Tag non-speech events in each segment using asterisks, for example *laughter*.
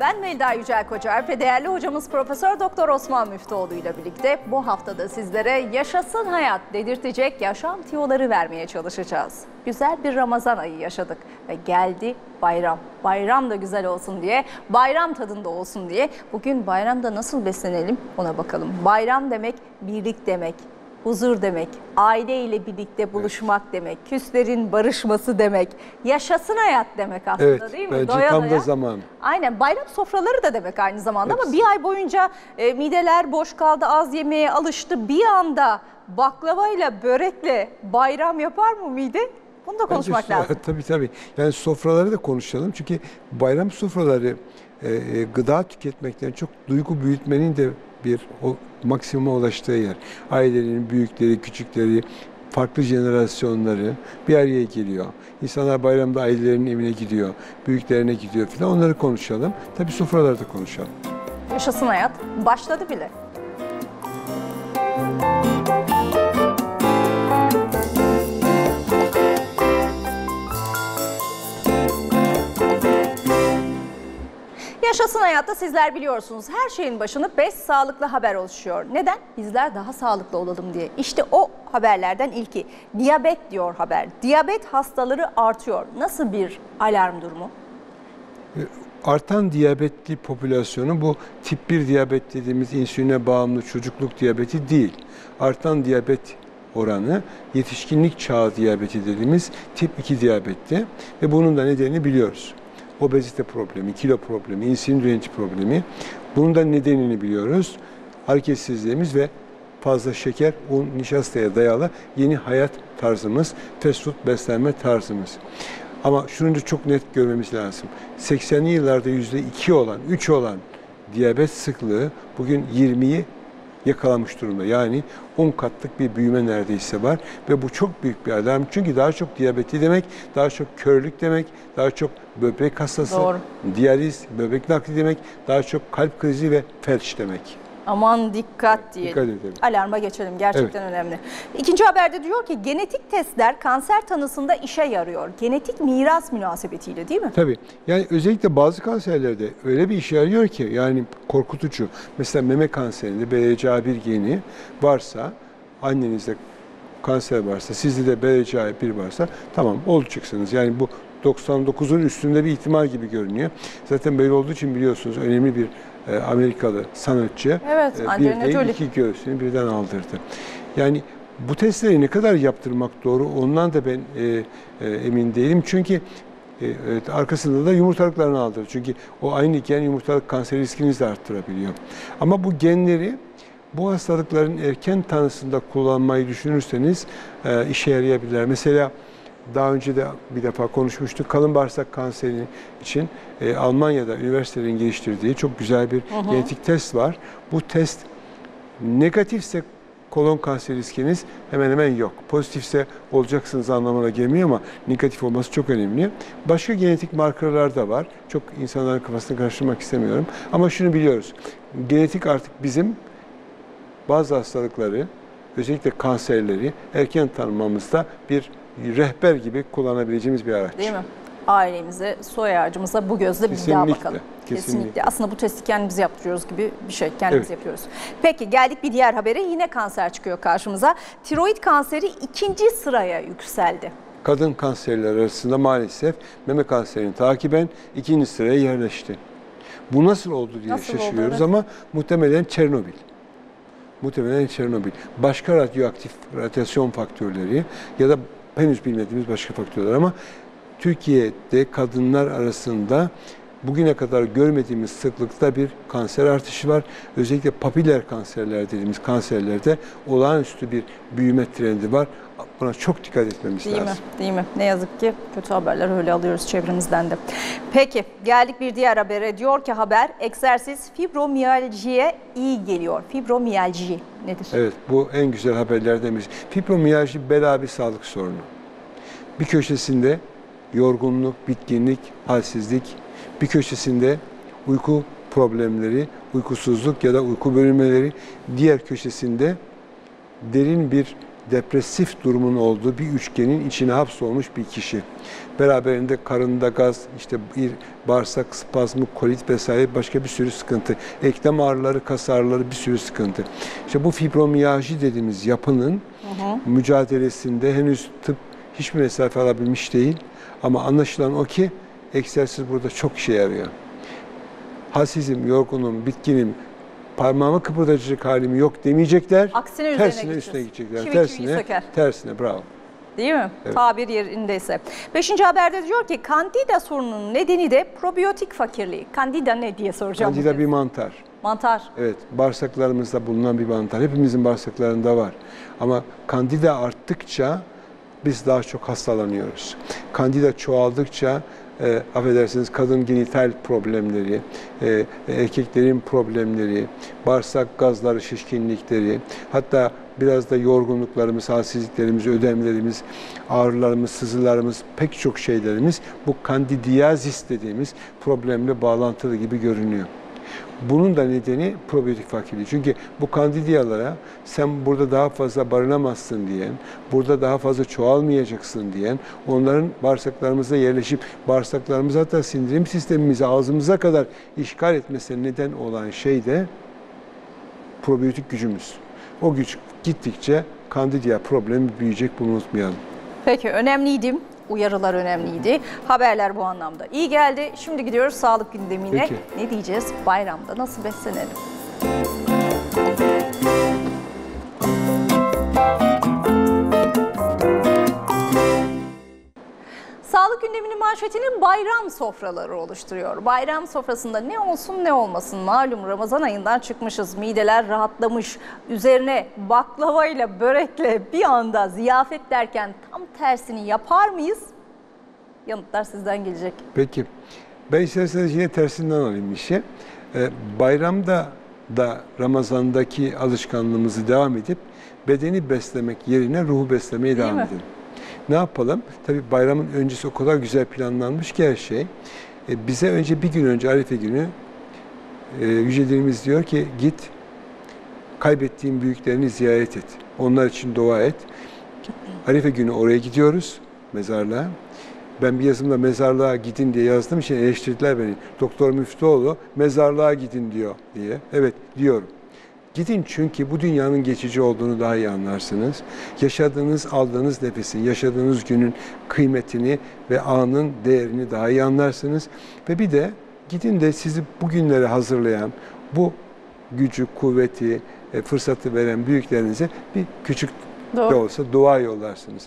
Ben Melda Yücel Kocar ve değerli hocamız Profesör Doktor Osman Müftüoğlu ile birlikte bu haftada sizlere Yaşasın Hayat dedirtecek yaşam tiyoları vermeye çalışacağız. Güzel bir Ramazan ayı yaşadık ve geldi bayram. Bayram da güzel olsun diye, bayram tadında olsun diye bugün bayramda nasıl beslenelim ona bakalım. Bayram demek birlik demek, huzur demek, aileyle birlikte buluşmak demek, küslerin barışması demek, yaşasın hayat demek aslında Evet, değil mi? bence Doya tam da doya. zamanı. Aynen bayram sofraları da demek aynı zamanda ama Hepsi. bir ay boyunca e, mideler boş kaldı, az yemeğe alıştı. Bir anda baklavayla, börekle bayram yapar mı mide? Bunu da konuşmak Bence lazım. *laughs* tabii tabii. Yani sofraları da konuşalım. Çünkü bayram sofraları e, e, gıda tüketmekten çok duygu büyütmenin de bir o, maksimuma ulaştığı yer. Ailelerin büyükleri, küçükleri, farklı jenerasyonları bir araya geliyor. İnsanlar bayramda ailelerinin evine gidiyor, büyüklerine gidiyor falan. Onları konuşalım. Tabii sofralarda konuşalım. Yaşasın hayat başladı bile. Yaşasın hayatta sizler biliyorsunuz her şeyin başını 5 sağlıklı haber oluşuyor. Neden? Bizler daha sağlıklı olalım diye. İşte o haberlerden ilki diyabet diyor haber. Diyabet hastaları artıyor. Nasıl bir alarm durumu? Artan diyabetli popülasyonu bu tip 1 diyabet dediğimiz insüline bağımlı çocukluk diyabeti değil. Artan diyabet oranı yetişkinlik çağı diyabeti dediğimiz tip 2 diyabetti ve bunun da nedenini biliyoruz. Obezite problemi, kilo problemi, insülin direnci problemi. Bunun da nedenini biliyoruz. Hareketsizliğimiz ve fazla şeker, un, nişastaya dayalı yeni hayat tarzımız, fast food beslenme tarzımız. Ama şunu da çok net görmemiz lazım. 80'li yıllarda %2 olan, 3 olan diyabet sıklığı bugün 20'yi yakalamış durumda. Yani 10 katlık bir büyüme neredeyse var ve bu çok büyük bir alarm. Çünkü daha çok diyabeti demek, daha çok körlük demek, daha çok böbrek hastası, Doğru. diyaliz, böbrek nakli demek, daha çok kalp krizi ve felç demek. Aman dikkat diyelim. Dikkat edelim. Alarma geçelim gerçekten önemli. İkinci haberde diyor ki genetik testler kanser tanısında işe yarıyor. Genetik miras münasebetiyle değil mi? Tabii. Yani özellikle bazı kanserlerde öyle bir işe yarıyor ki yani korkutucu. Mesela meme kanserinde BRCA1 geni varsa annenizde kanser varsa sizde de BRCA1 varsa tamam olacaksınız. Yani bu 99'un üstünde bir ihtimal gibi görünüyor. Zaten böyle olduğu için biliyorsunuz önemli bir e, Amerikalı sanatçı Evet, e, Angelina bir değil Jolie. iki göğsünü birden aldırdı. Yani bu testleri ne kadar yaptırmak doğru ondan da ben e, e, emin değilim. Çünkü e, evet, arkasında da yumurtalıklarını aldırır. Çünkü o aynı gen yumurtalık kanser riskinizi de arttırabiliyor. Ama bu genleri bu hastalıkların erken tanısında kullanmayı düşünürseniz e, işe yarayabilirler. Mesela daha önce de bir defa konuşmuştuk. Kalın bağırsak kanseri için e, Almanya'da üniversitelerin geliştirdiği çok güzel bir genetik test var. Bu test negatifse kolon kanseri riskiniz hemen hemen yok. Pozitifse olacaksınız anlamına gelmiyor ama negatif olması çok önemli. Başka genetik markerlar da var. Çok insanların kafasını karıştırmak istemiyorum. Ama şunu biliyoruz. Genetik artık bizim bazı hastalıkları, özellikle kanserleri erken tanımamızda bir rehber gibi kullanabileceğimiz bir araç. Değil mi? Ailemize, soy ağacımıza bu gözle bir daha Kesinlikle, bakalım. kesinlikle. Aslında bu testi kendimiz yaptırıyoruz gibi bir şey. Kendimiz Evet. yapıyoruz. Peki geldik bir diğer habere. Yine kanser çıkıyor karşımıza. Tiroid kanseri ikinci sıraya yükseldi. Kadın kanserler arasında maalesef meme kanserini takiben ikinci sıraya yerleşti. Bu nasıl oldu diye Nasıl oldu, şaşırıyoruz evet. ama muhtemelen Çernobil. Muhtemelen Çernobil. Başka radyoaktif radyasyon faktörleri ya da henüz bilmediğimiz başka faktörler ama Türkiye'de kadınlar arasında bugüne kadar görmediğimiz sıklıkta bir kanser artışı var. Özellikle papiller kanserler dediğimiz kanserlerde olağanüstü bir büyüme trendi var. Buna çok dikkat etmemiz Değil lazım. mi? Değil mi? Ne yazık ki kötü haberler öyle alıyoruz çevremizden de. Peki geldik bir diğer habere. Diyor ki haber egzersiz fibromiyaljiye iyi geliyor. Fibromiyalji nedir? Evet, bu en güzel haberlerden birisi. Fibromiyalji bela bir sağlık sorunu. Bir köşesinde yorgunluk, bitkinlik, halsizlik, bir köşesinde uyku problemleri, uykusuzluk ya da uyku bölünmeleri, diğer köşesinde derin bir depresif durumun olduğu bir üçgenin içine hapsolmuş bir kişi. Beraberinde karında gaz, işte bir bağırsak spazmı, kolit vesaire başka bir sürü sıkıntı. Eklem ağrıları, kas ağrıları bir sürü sıkıntı. İşte bu fibromiyalji dediğimiz yapının mücadelesinde henüz tıp hiçbir mesafe alabilmiş değil. Ama anlaşılan o ki egzersiz burada çok işe yarıyor. Halsizim, yorgunum, bitkinim, parmağımı kıpırdatacak halim yok demeyecekler. Aksine üzerine tersine gideceğiz. üstüne gidecekler. Çiviyi tersine, söker. tersine bravo. Değil mi? Evet. Tabir yerindeyse. Beşinci haberde diyor ki kandida sorununun nedeni de probiyotik fakirliği. Kandida ne diye soracağım. kez. bir mantar. Mantar. Evet, bağırsaklarımızda bulunan bir mantar. Hepimizin bağırsaklarında var. Ama kandida arttıkça biz daha çok hastalanıyoruz. Kandida çoğaldıkça e, affedersiniz kadın genital problemleri, e, erkeklerin problemleri, bağırsak gazları, şişkinlikleri, hatta biraz da yorgunluklarımız, halsizliklerimiz, ödemlerimiz, ağrılarımız, sızılarımız, pek çok şeylerimiz bu kandidiyazis dediğimiz problemle bağlantılı gibi görünüyor. Bunun da nedeni probiyotik fakirliği. Çünkü bu kandidiyalara sen burada daha fazla barınamazsın diyen, burada daha fazla çoğalmayacaksın diyen, onların bağırsaklarımıza yerleşip bağırsaklarımıza hatta sindirim sistemimizi ağzımıza kadar işgal etmesine neden olan şey de probiyotik gücümüz. O güç gittikçe kandidiya problemi büyüyecek bunu unutmayalım. Peki önemliydi. Uyarılar önemliydi. Haberler bu anlamda iyi geldi. Şimdi gidiyoruz sağlık gündemine. Peki. Ne diyeceğiz? Bayramda nasıl beslenelim? Sağlık gündeminin manşetini bayram sofraları oluşturuyor. Bayram sofrasında ne olsun ne olmasın malum Ramazan ayından çıkmışız. Mideler rahatlamış. Üzerine baklavayla börekle bir anda ziyafet derken tam tersini yapar mıyız? Yanıtlar sizden gelecek. Peki. Ben isterseniz yine tersinden alayım işi. Ee, bayramda da Ramazan'daki alışkanlığımızı devam edip bedeni beslemek yerine ruhu beslemeye Değil devam mi? edelim. Ne yapalım? Tabii bayramın öncesi o kadar güzel planlanmış ki her şey. Ee, bize önce bir gün önce Arife günü e, Yüce Dinimiz diyor ki git kaybettiğin büyüklerini ziyaret et. Onlar için dua et. Arife günü oraya gidiyoruz mezarlığa. Ben bir yazımda mezarlığa gidin diye yazdığım için eleştirdiler beni. Doktor Müftüoğlu mezarlığa gidin diyor diye. Evet diyorum. Gidin çünkü bu dünyanın geçici olduğunu daha iyi anlarsınız. Yaşadığınız, aldığınız nefesin, yaşadığınız günün kıymetini ve anın değerini daha iyi anlarsınız. Ve bir de gidin de sizi bugünlere hazırlayan, bu gücü, kuvveti, e, fırsatı veren büyüklerinize bir küçük Doğru. de olsa dua yollarsınız.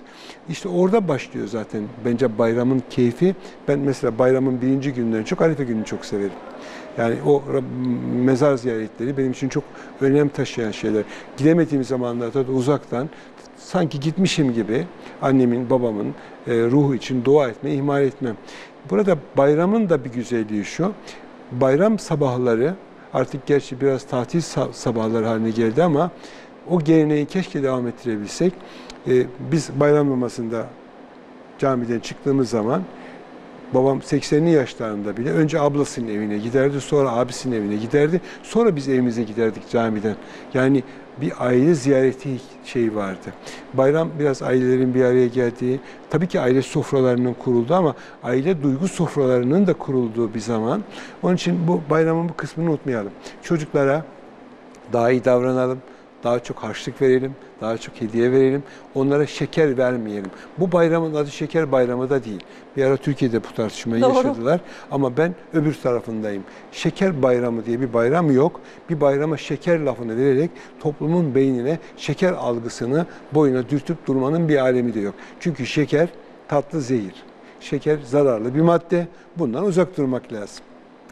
İşte orada başlıyor zaten bence bayramın keyfi. Ben mesela bayramın birinci günden çok Arife gününü çok severim. Yani o mezar ziyaretleri benim için çok önem taşıyan şeyler. Gidemediğim zamanlarda da uzaktan sanki gitmişim gibi annemin, babamın e, ruhu için dua etmeyi ihmal etmem. Burada bayramın da bir güzelliği şu. Bayram sabahları artık gerçi biraz tatil sa- sabahları haline geldi ama o geleneği keşke devam ettirebilsek. Ee, biz bayram namazında camiden çıktığımız zaman babam 80'li yaşlarında bile önce ablasının evine giderdi, sonra abisinin evine giderdi. Sonra biz evimize giderdik camiden. Yani bir aile ziyareti şeyi vardı. Bayram biraz ailelerin bir araya geldiği, tabii ki aile sofralarının kurulduğu ama aile duygu sofralarının da kurulduğu bir zaman. Onun için bu bayramın bu kısmını unutmayalım. Çocuklara daha iyi davranalım, daha çok harçlık verelim, daha çok hediye verelim. Onlara şeker vermeyelim. Bu bayramın adı şeker bayramı da değil. Bir ara Türkiye'de bu tartışmayı Doğru. yaşadılar. Ama ben öbür tarafındayım. Şeker bayramı diye bir bayram yok. Bir bayrama şeker lafını vererek toplumun beynine şeker algısını boyuna dürtüp durmanın bir alemi de yok. Çünkü şeker tatlı zehir. Şeker zararlı bir madde. Bundan uzak durmak lazım.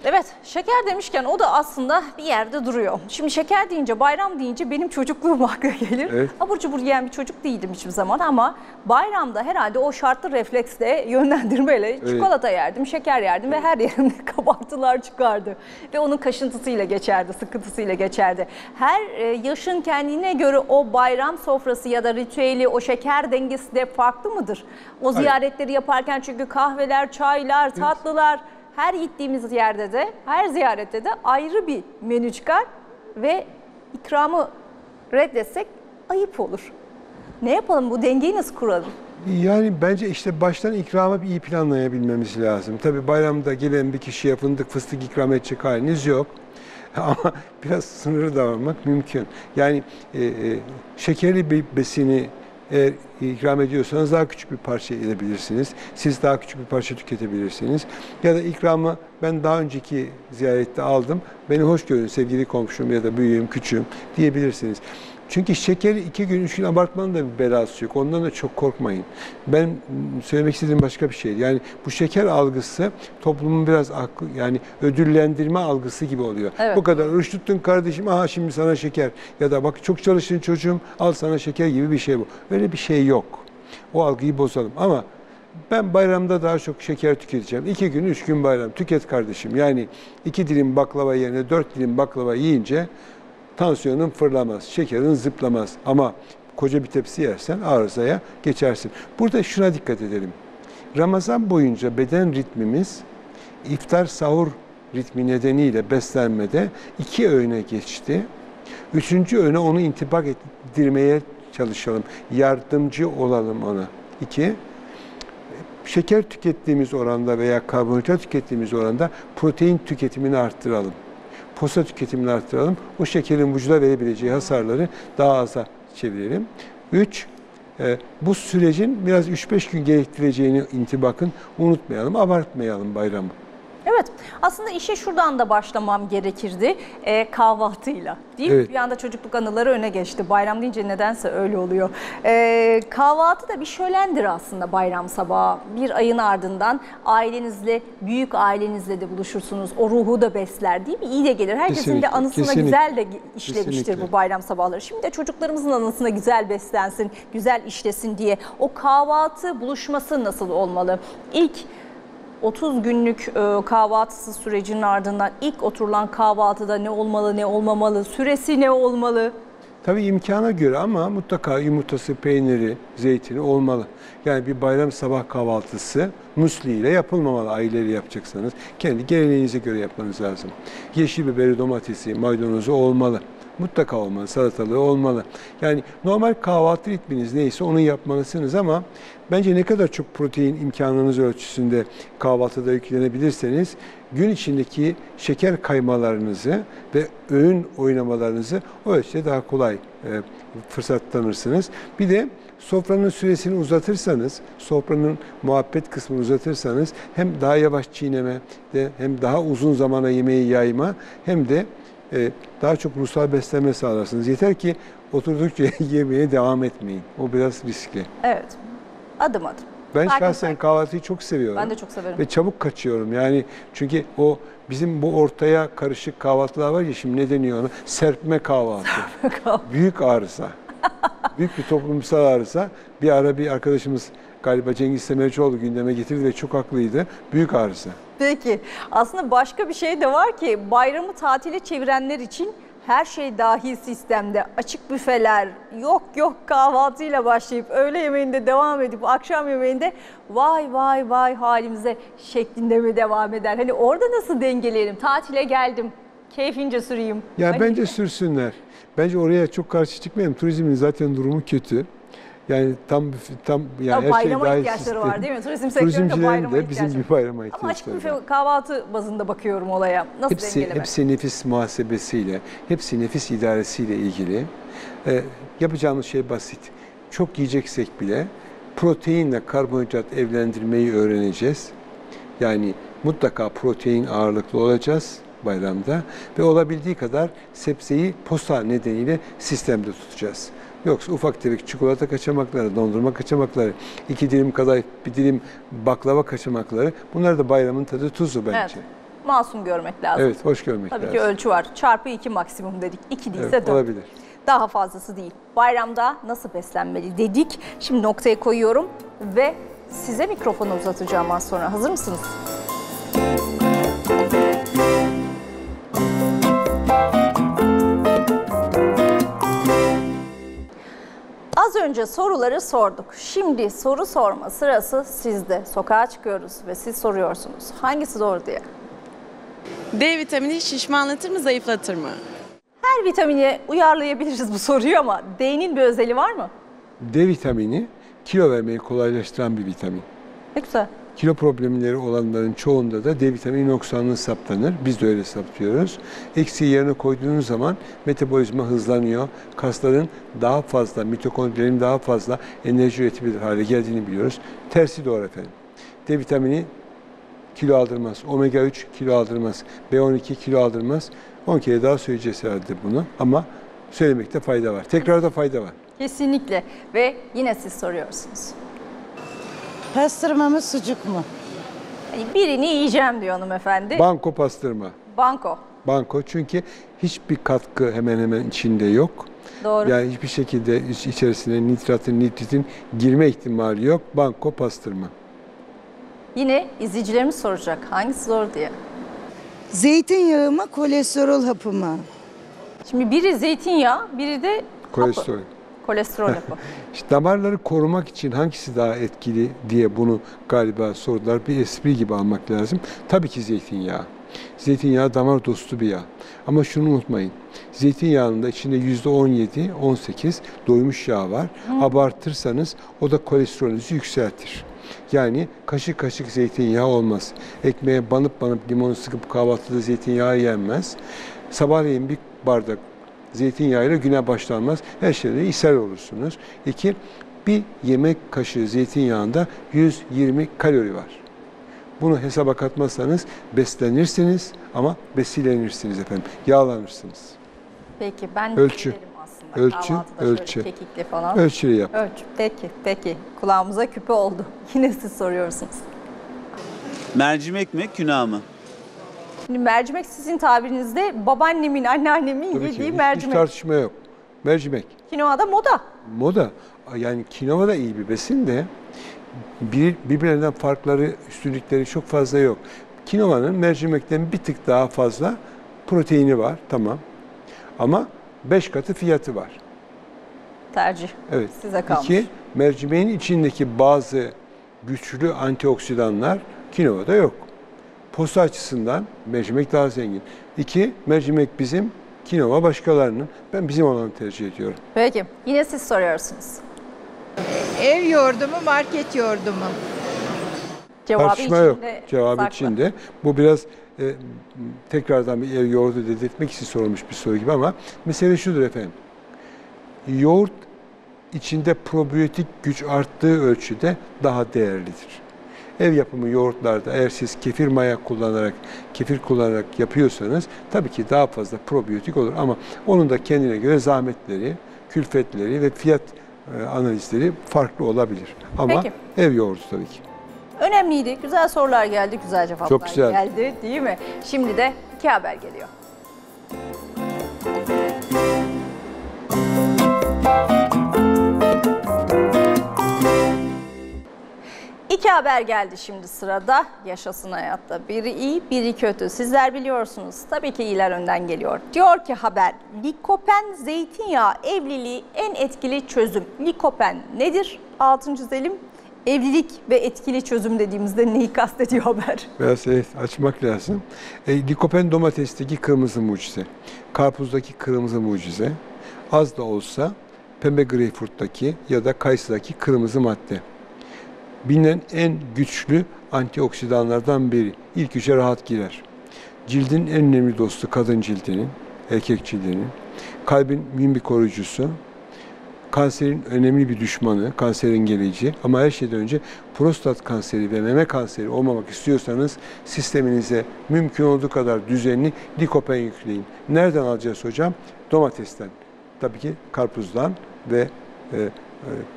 Evet şeker demişken o da aslında bir yerde duruyor. Şimdi şeker deyince bayram deyince benim çocukluğum *laughs* akla gelir. Evet. Abur cubur yiyen bir çocuk değildim hiçbir zaman ama bayramda herhalde o şartlı refleksle *laughs* yönlendirmeyle çikolata yerdim, şeker yerdim ve her yerimde *laughs* kabartılar çıkardı. Ve onun kaşıntısıyla geçerdi, sıkıntısıyla geçerdi. Her e, yaşın kendine göre o bayram sofrası ya da ritüeli, o şeker dengesi de farklı mıdır? O ziyaretleri yaparken çünkü kahveler, çaylar, tatlılar her gittiğimiz yerde de, her ziyarette de ayrı bir menü çıkar ve ikramı reddetsek ayıp olur. Ne yapalım bu dengeyi nasıl kuralım? Yani bence işte baştan ikramı iyi planlayabilmemiz lazım. Tabii bayramda gelen bir kişiye fındık fıstık ikram edecek haliniz yok. *laughs* Ama biraz sınırlı davranmak mümkün. Yani e, e, şekerli bir besini eğer ikram ediyorsanız daha küçük bir parça edebilirsiniz. Siz daha küçük bir parça tüketebilirsiniz. Ya da ikramı ben daha önceki ziyarette aldım. Beni hoş görün sevgili komşum ya da büyüğüm, küçüğüm diyebilirsiniz. Çünkü şekeri iki gün, üç gün abartmanın da bir belası yok. Ondan da çok korkmayın. Ben söylemek istediğim başka bir şey. Yani bu şeker algısı toplumun biraz aklı, yani ödüllendirme algısı gibi oluyor. Evet. Bu kadar oruç tuttun kardeşim, aha şimdi sana şeker. Ya da bak çok çalıştın çocuğum, al sana şeker gibi bir şey bu. Öyle bir şey yok. O algıyı bozalım. Ama ben bayramda daha çok şeker tüketeceğim. İki gün, üç gün bayram. Tüket kardeşim. Yani iki dilim baklava yerine dört dilim baklava yiyince tansiyonun fırlamaz, şekerin zıplamaz. Ama koca bir tepsi yersen arızaya geçersin. Burada şuna dikkat edelim. Ramazan boyunca beden ritmimiz iftar sahur ritmi nedeniyle beslenmede iki öğüne geçti. Üçüncü öğüne onu intibak ettirmeye çalışalım. Yardımcı olalım ona. İki, şeker tükettiğimiz oranda veya karbonhidrat tükettiğimiz oranda protein tüketimini arttıralım. Posa tüketimini arttıralım. O şekerin vücuda verebileceği hasarları daha aza çevirelim. Üç, e, bu sürecin biraz 3-5 gün gerektireceğini intibakın unutmayalım, abartmayalım bayramı. Evet aslında işe şuradan da başlamam gerekirdi Ee, kahvaltıyla değil mi? Evet. Bir anda çocukluk anıları öne geçti. Bayram deyince nedense öyle oluyor. Ee, kahvaltı da bir şölendir aslında bayram sabahı. Bir ayın ardından ailenizle, büyük ailenizle de buluşursunuz. O ruhu da besler değil mi? İyi de gelir. Herkesin Kesinlikle, de anısına kesinlikle. güzel de işlemiştir Kesinlikle. bu bayram sabahları. Şimdi de çocuklarımızın anısına güzel beslensin, güzel işlesin diye. O kahvaltı buluşması nasıl olmalı? İlk 30 günlük e, kahvaltısı sürecinin ardından ilk oturulan kahvaltıda ne olmalı, ne olmamalı, süresi ne olmalı? Tabii imkana göre ama mutlaka yumurtası, peyniri, zeytini olmalı. Yani bir bayram sabah kahvaltısı musli ile yapılmamalı aileyle yapacaksanız. Kendi geleneğinize göre yapmanız lazım. Yeşil biberi, domatesi, maydanozu olmalı. Mutlaka olmalı, salatalığı olmalı. Yani normal kahvaltı ritminiz neyse onu yapmalısınız ama bence ne kadar çok protein imkanınız ölçüsünde kahvaltıda yüklenebilirseniz gün içindeki şeker kaymalarınızı ve öğün oynamalarınızı o ölçüde daha kolay e, fırsat. Bir de sofranın süresini uzatırsanız, sofranın muhabbet kısmını uzatırsanız hem daha yavaş çiğneme de hem daha uzun zamana yemeği yayma hem de daha çok ruhsal beslenme sağlarsınız. Yeter ki oturdukça *laughs* yemeye devam etmeyin. O biraz riskli. Evet, adım adım. Ben Sakin şahsen sakin. kahvaltıyı çok seviyorum. Ben de çok severim. Ve çabuk kaçıyorum. Yani çünkü o bizim bu ortaya karışık kahvaltılar var ya şimdi ne deniyor ona? Serpme kahvaltı. Büyük arıza. Büyük bir toplumsal arıza. Bir ara bir arkadaşımız galiba Cengiz Semercioğlu gündeme getirdi ve çok haklıydı. Büyük arıza. Peki, aslında başka bir şey de var ki bayramı tatile çevirenler için her şey dahil sistemde. Açık büfeler, yok yok kahvaltıyla başlayıp öğle yemeğinde devam edip akşam yemeğinde vay vay vay halimize şeklinde mi devam eder? Hani orada nasıl dengeleyelim? Tatile geldim, keyfince süreyim. Ya Hani- bence sürsünler. Bence oraya çok karşı çıkmayalım. Turizmin zaten durumu kötü. Yani tam tam yani Ya her şey bayrama dahil ihtiyaçları sistem. var değil mi? Turizm sektöründe bayrama de bizim ihtiyaçları bir bayrama Ama açık ihtiyaçları var. büfe kahvaltı bazında bakıyorum olaya. Nasıl Hepsi, hepsi nefis muhasebesiyle, hepsi nefis idaresiyle ilgili. Ee, yapacağımız şey basit. Çok yiyeceksek bile proteinle karbonhidrat evlendirmeyi öğreneceğiz. Yani mutlaka protein ağırlıklı olacağız bayramda ve olabildiği kadar sebzeyi posta nedeniyle sistemde tutacağız. Yoksa ufak tefek çikolata kaçamakları, dondurma kaçamakları, iki dilim kadayıf, bir dilim baklava kaçamakları bunlar da bayramın tadı tuzu bence. Evet. Masum görmek lazım. Evet, hoş görmek Tabii lazım. ki ölçü var. Çarpı 2 maksimum dedik. 2 değilse Evet, 4. olabilir. Daha fazlası değil. Bayramda nasıl beslenmeli dedik. Şimdi noktayı koyuyorum ve size mikrofonu uzatacağım az sonra. Hazır mısınız? Az önce soruları sorduk. Şimdi soru sorma sırası sizde. Sokağa çıkıyoruz ve siz soruyorsunuz. Hangisi doğru diye. D vitamini şişmanlatır mı, zayıflatır mı? Her vitamine uyarlayabiliriz bu soruyu ama D'nin bir özeli var mı? D vitamini kilo vermeyi kolaylaştıran bir vitamin. Ne güzel. Kilo problemleri olanların çoğunda da D vitamini noksanlığı saptanır. Biz de öyle saptıyoruz. Eksiği yerine koyduğunuz zaman metabolizma hızlanıyor. Kasların daha fazla, mitokondrilerin daha fazla enerji üretebilir hale geldiğini biliyoruz. Tersi doğru efendim. D vitamini kilo aldırmaz. Omega 3 kilo aldırmaz. B12 kilo aldırmaz. 10 kere daha söyleyeceğiz herhalde bunu ama söylemekte fayda var. Tekrarda fayda var. Kesinlikle. Ve yine siz soruyorsunuz. Pastırma mı sucuk mu? Birini yiyeceğim diyor hanımefendi. Banko pastırma. Banko. Banko çünkü hiçbir katkı hemen hemen içinde yok. Doğru. Yani hiçbir şekilde iç- içerisine nitratın, nitritin girme ihtimali yok. Banko pastırma. Yine izleyicilerimiz soracak. Hangisi zor diye. Zeytinyağı mı kolesterol hapı mı? Şimdi biri zeytinyağı, biri de Kolesterol. hapı. Kolesterol hapı. *laughs* İşte damarları korumak için hangisi daha etkili diye bunu galiba sordular. Bir espri gibi almak lazım. Tabii ki zeytinyağı. Zeytinyağı damar dostu bir yağ. Ama şunu unutmayın. Zeytinyağında içinde %17, 18 doymuş yağ var. Abartırsanız o da kolesterolünüzü yükseltir. Yani kaşık kaşık zeytinyağı olmaz. Ekmeğe banıp banıp limonu sıkıp kahvaltıda zeytinyağı yenmez. Sabahleyin bir bardak zeytinyağıyla güne başlanmaz. Her şeyde ishal olursunuz. İki, bir yemek kaşığı zeytinyağında 120 kalori var. Bunu hesaba katmazsanız beslenirsiniz ama besilenirsiniz efendim. Yağlanırsınız. Peki ben Ölçü. aslında. Ölçü, Kahvaltıda ölçü. Kekikli falan. Ölçülü yap. Ölçü. Peki, peki. Kulağımıza küpe oldu. *laughs* Yine siz soruyorsunuz. Mercimek mi, günah mı? Şimdi mercimek sizin tabirinizde babaannemin, anneannemin Tabii ki. yediği Hiç, hiç mercimek. tartışma yok. Mercimek. Kinoa da moda. Moda. Yani kinova da iyi bir besin de bir, birbirlerinden farkları, üstünlükleri çok fazla yok. Kinovanın mercimekten bir tık daha fazla proteini var. Tamam. Ama 5 katı fiyatı var. Tercih. Evet. Size kalmış. İki, mercimeğin içindeki bazı güçlü antioksidanlar kinovada yok. Posta açısından mercimek daha zengin. İki, mercimek bizim, kinova başkalarının. Ben bizim olanı tercih ediyorum. Peki. Yine siz soruyorsunuz. Ev yoğurdu mu, market yoğurdu mu? Cevabı Tartışma yok. içinde Cevabı saklı. içinde. Bu biraz e, tekrardan bir ev yoğurdu dedirtmek için sorulmuş bir soru gibi ama mesele şudur efendim. Yoğurt içinde probiyotik güç arttığı ölçüde daha değerlidir. Ev yapımı yoğurtlarda eğer siz kefir maya kullanarak, kefir kullanarak yapıyorsanız tabii ki daha fazla probiyotik olur ama onun da kendine göre zahmetleri, külfetleri ve fiyat e, analizleri farklı olabilir. Ama Peki. ev yoğurdu tabii ki. Önemliydi. Güzel sorular geldi, güzel cevaplar Çok güzel. geldi değil mi? Şimdi de iki haber geliyor. İki haber geldi şimdi sırada. Yaşasın hayatta. Biri iyi, biri kötü. Sizler biliyorsunuz. Tabii ki iyiler önden geliyor. Diyor ki haber, likopen zeytinyağı evliliği en etkili çözüm. Likopen nedir? Altın çizelim. Evlilik ve etkili çözüm dediğimizde neyi kastediyor haber? Biraz evet, açmak lazım. E, likopen domatesteki kırmızı mucize, karpuzdaki kırmızı mucize, az da olsa pembe greyfurttaki ya da kayısıdaki kırmızı madde. Bilinen en güçlü antioksidanlardan biri. İlk üçe rahat girer. Cildin en önemli dostu kadın cildinin, erkek cildinin, kalbin mühim bir koruyucusu, kanserin önemli bir düşmanı, kanserin geleceği ama her şeyden önce prostat kanseri ve meme kanseri olmamak istiyorsanız sisteminize mümkün olduğu kadar düzenli likopen yükleyin. Nereden alacağız hocam? Domatesten. Tabii ki karpuzdan ve e,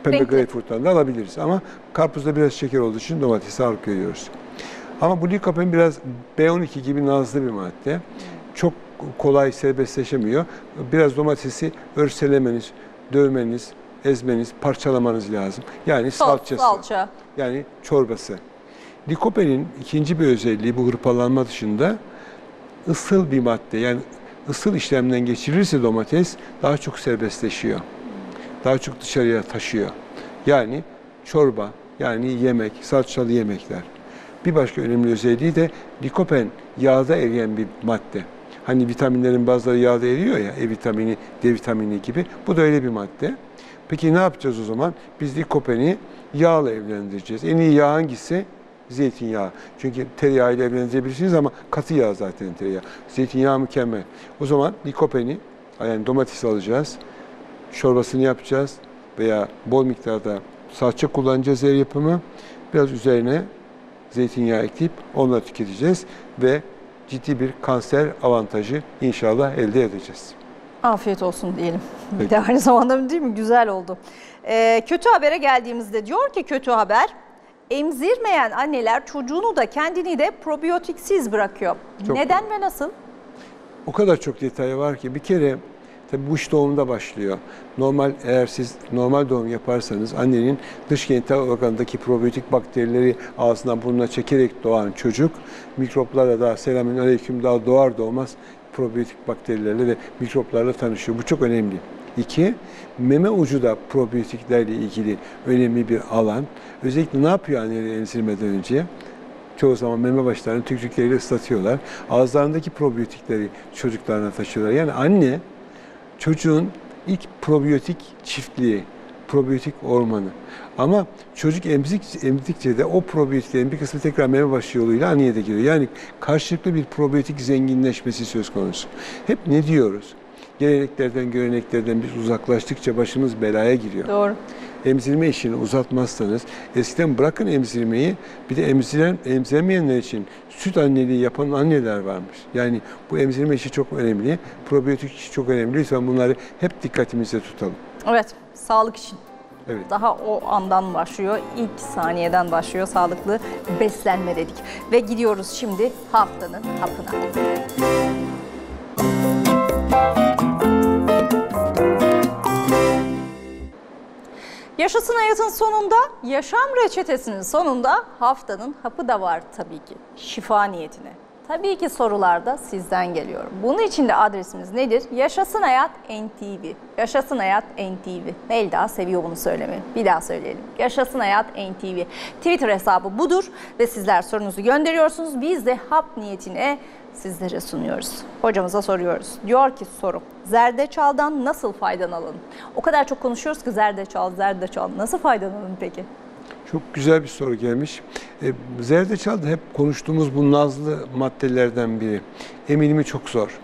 pembe Renkli. greyfurttan da alabiliriz. Ama karpuzda biraz şeker olduğu için domatese ağırlık veriyoruz. Ama bu likopen biraz B12 gibi nazlı bir madde. Çok kolay serbestleşemiyor. Biraz domatesi örselemeniz, dövmeniz, ezmeniz, parçalamanız lazım. Yani Sal- salçası. Salça. Yani çorbası. Likopenin ikinci bir özelliği bu hırpalanma dışında ısıl bir madde. Yani ısıl işlemden geçirilirse domates daha çok serbestleşiyor. Daha çok dışarıya taşıyor. Yani çorba, yani yemek, salçalı yemekler. Bir başka önemli özelliği de likopen yağda eriyen bir madde. Hani vitaminlerin bazıları yağda eriyor ya, E vitamini, D vitamini gibi. Bu da öyle bir madde. Peki ne yapacağız o zaman? Biz likopeni yağla evlendireceğiz. En iyi yağ hangisi? Zeytinyağı. Çünkü tereyağı ile evlendirebilirsiniz ama katı yağ zaten tereyağı. Zeytinyağı mükemmel. O zaman likopeni yani domates alacağız. Çorbasını yapacağız veya bol miktarda salça kullanacağız ev yapımı. Biraz üzerine zeytinyağı ekleyip onları tüketeceğiz ve ciddi bir kanser avantajı inşallah elde edeceğiz. Afiyet olsun diyelim. Bir Peki. de aynı zamanda değil mi? Güzel oldu. Ee, kötü habere geldiğimizde diyor ki kötü haber emzirmeyen anneler çocuğunu da kendini de probiyotiksiz bırakıyor. Çok Neden ve nasıl? O kadar çok detay var ki bir kere tabii bu iş doğumda başlıyor. Normal eğer siz normal doğum yaparsanız annenin dış genital organındaki probiyotik bakterileri ağzından burnuna çekerek doğan çocuk mikroplarla daha selamün aleyküm daha doğar doğmaz probiyotik bakterilerle ve mikroplarla tanışıyor. Bu çok önemli. İki, meme ucu da probiyotiklerle ilgili önemli bir alan. Özellikle ne yapıyor anneleri emzirmeden önce? Çoğu zaman meme başlarını tükürükleriyle ıslatıyorlar. Ağızlarındaki probiyotikleri çocuklarına taşıyorlar. Yani anne çocuğun ilk probiyotik çiftliği, probiyotik ormanı. Ama çocuk emzik, emdikçe de o probiyotiklerin bir kısmı tekrar meme başı yoluyla anneye de giriyor. Yani karşılıklı bir probiyotik zenginleşmesi söz konusu. Hep ne diyoruz? Geleneklerden, göreneklerden biz uzaklaştıkça başımız belaya giriyor Doğru. emzirme işini uzatmazsanız eskiden bırakın emzirmeyi bir de emziren emziremeyenler için süt anneliği yapan anneler varmış. Yani bu emzirme işi çok önemli. Probiyotik işi çok önemli. Lütfen bunları hep dikkatimizde tutalım. Evet, sağlık için. Evet. Daha o andan başlıyor, ilk saniyeden başlıyor sağlıklı beslenme dedik. Ve gidiyoruz şimdi haftanın hapına. Yaşasın hayatın sonunda, yaşam reçetesinin sonunda haftanın hapı da var tabii ki. Şifa niyetine. Tabii ki sorular da sizden geliyor. Bunun için de adresimiz nedir? Yaşasın Hayat NTV. Yaşasın Hayat NTV. Melda seviyor bunu söylemeyi. Bir daha söyleyelim. Yaşasın Hayat NTV. Twitter hesabı budur ve sizler sorunuzu gönderiyorsunuz. Biz de hap niyetine sizlere sunuyoruz. Hocamıza soruyoruz. Diyor ki soru. Zerdeçaldan nasıl faydalanalım? O kadar çok konuşuyoruz ki zerdeçal, zerdeçal. Nasıl faydalanalım peki? Çok güzel bir soru gelmiş. E, zerdeçal da hep konuştuğumuz bu nazlı maddelerden biri. Eminimi çok zor.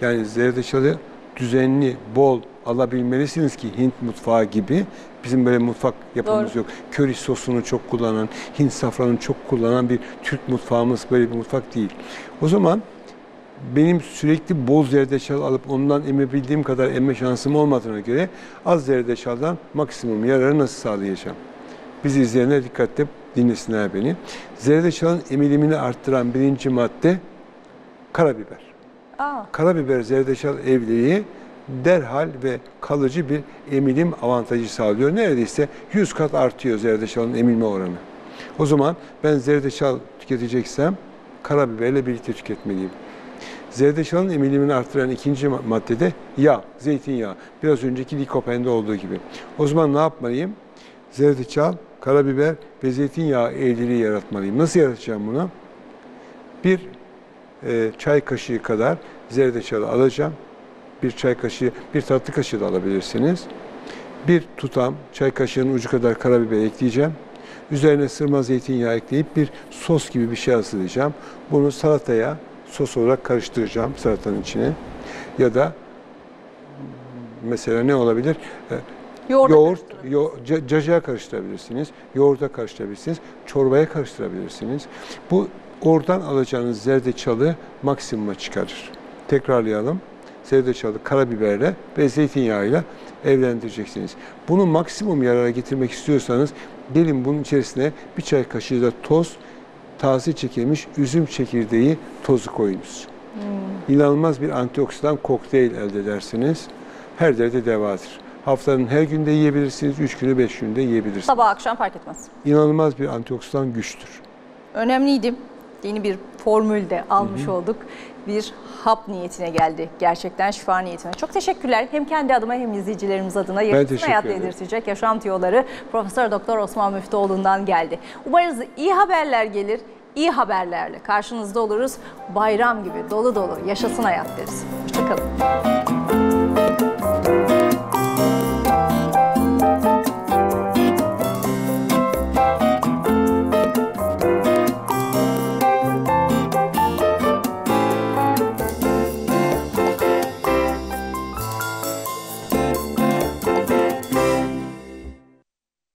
Yani zerdeçalı düzenli, bol alabilmelisiniz ki Hint mutfağı gibi. Bizim böyle mutfak yapımız Doğru. yok. Köri sosunu çok kullanan, Hint safranını çok kullanan bir Türk mutfağımız böyle bir mutfak değil. O zaman benim sürekli bol zerdeçal alıp ondan emebildiğim kadar emme şansım olmadığına göre az zerdeçaldan maksimum yararı nasıl sağlayacağım? Bizi izleyenler dikkatle dinlesinler beni. Zerdeçalın emilimini arttıran birinci madde karabiber. Aa, Karabiber zerdeçal evliliği derhal ve kalıcı bir emilim avantajı sağlıyor. Neredeyse 100 kat artıyor zerdeçalın emilme oranı. O zaman ben zerdeçal tüketeceksem karabiberle birlikte tüketmeliyim. Zerdeçalın emilimini arttıran ikinci ma- madde de yağ, zeytinyağı. Biraz önceki likopende olduğu gibi. O zaman ne yapmalıyım? Zerdeçal, karabiber ve zeytinyağı evliliği yaratmalıyım. Nasıl yaratacağım bunu? Bir e, çay kaşığı kadar zerdeçalı alacağım. Bir çay kaşığı, bir tatlı kaşığı da alabilirsiniz. Bir tutam çay kaşığının ucu kadar karabiber ekleyeceğim. Üzerine sırma zeytinyağı ekleyip bir sos gibi bir şey hazırlayacağım. Bunu salataya sos olarak karıştıracağım salatanın içine. Ya da mesela ne olabilir? E, yoğurda Yoğurt, yo, ca- cacığa karıştırabilirsiniz, yoğurda karıştırabilirsiniz, çorbaya karıştırabilirsiniz. Bu oradan alacağınız zerdeçalı maksimuma çıkarır. Tekrarlayalım. Zerdeçalı karabiberle ve zeytinyağıyla evlendireceksiniz. Bunu maksimum yarara getirmek istiyorsanız gelin bunun içerisine bir çay kaşığı da toz, taze çekilmiş üzüm çekirdeği tozu koyunuz. İnanılmaz bir antioksidan kokteyl elde edersiniz. Her derde devadır. Haftanın her günde yiyebilirsiniz, üç günü beş günde yiyebilirsiniz. Sabah akşam fark etmez. İnanılmaz bir antioksidan güçtür. Önemliydi. Yeni bir formül de almış olduk. Bir hap niyetine geldi. Gerçekten şifa niyetine. Çok teşekkürler. Hem kendi adıma hem izleyicilerimiz adına yaşasın teşekkür hayat ederim. yedirtecek yaşam tiyoları Profesör Doktor Osman Müftüoğlu'ndan geldi. Umarız iyi haberler gelir. İyi haberlerle karşınızda oluruz. Bayram gibi dolu dolu yaşasın hayat deriz. Hoşçakalın.